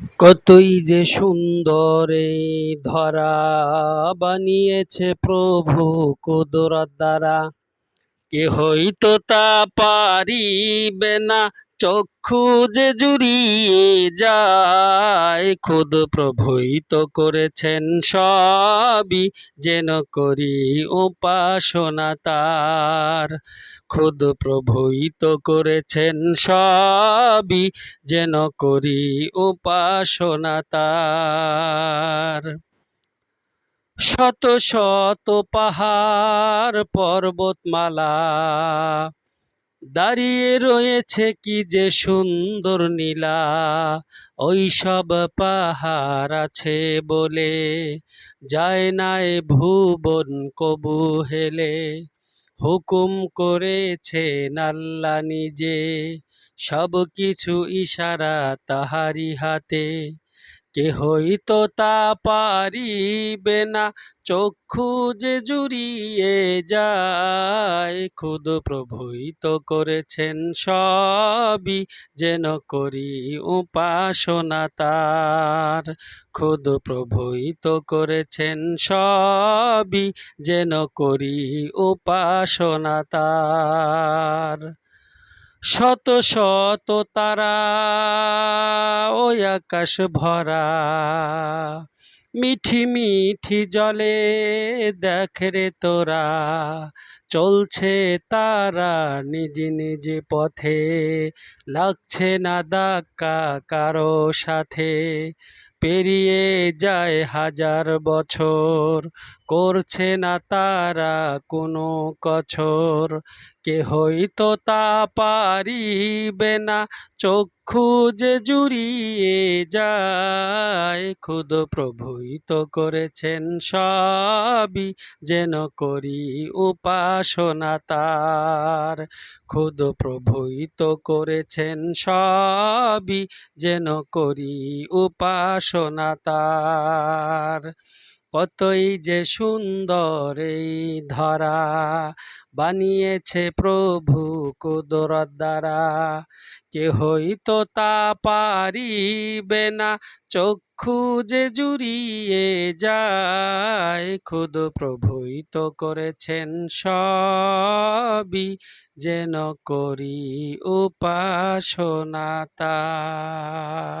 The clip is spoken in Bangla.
কতই যে সুন্দর ধরা বানিয়েছে প্রভু কুদরত দ্বারা। কেহই তো তা পারিবে না, চক্ষু যে জুড়িয়ে যায়। খুদ প্রভুই তো করেছেন সবই, যেন করি উপাসনা তার। খুদ প্রভুই করেছেন সবই যেন করি উপাসনা তার। শত শত পাহাড়, পর্বতমালা দাঁড়িয়ে রয়েছে কি যে সুন্দর নীলা, ওই সব পাহাড় আছে বলে যায় নাই ভুবন কবু হেলে। হুকুম করেছে আল্লাহ নিজে সব কিছু ইশারা তাহারি হাতে। কেহই তো তা পারিবে না, চক্ষু যে জুড়িয়ে যায়। খুদ প্রভুই তো করেছেন সবই, যেন করি উপাসনা তার। খুদ প্রভুই তো করেছেন সবই, যেন করি উপাসনা তার। শত শত তারা আকাশ ভরা, মিঠি মিঠি জলে দেখ রে তোরা, চলছে তারা নিজ নিজ পথে, লাগছে না দাক্কা কারও সাথে, পেরিয়ে যায় হাজার বছর, করছে না তারা কোনো কছর, কেহই তো তা পারিবে না চক্ষু যে জুড়িয়ে যায়। খুদ প্রভুই তো করেছেন সবই, যেন করি উপাসনা তার। খুদ প্রভুই তো করেছেন সবই, যেন করি উপাসনা তার। কতই যে সুন্দর এই ধরা বানিয়েছে প্রভু কুদরত দ্বারা। কেহই তো তা পারিবে না, চক্ষু যে জুড়িয়ে যায়। খুদ প্রভুই তো করেছেন সবই, যেন করি উপাসনা তার।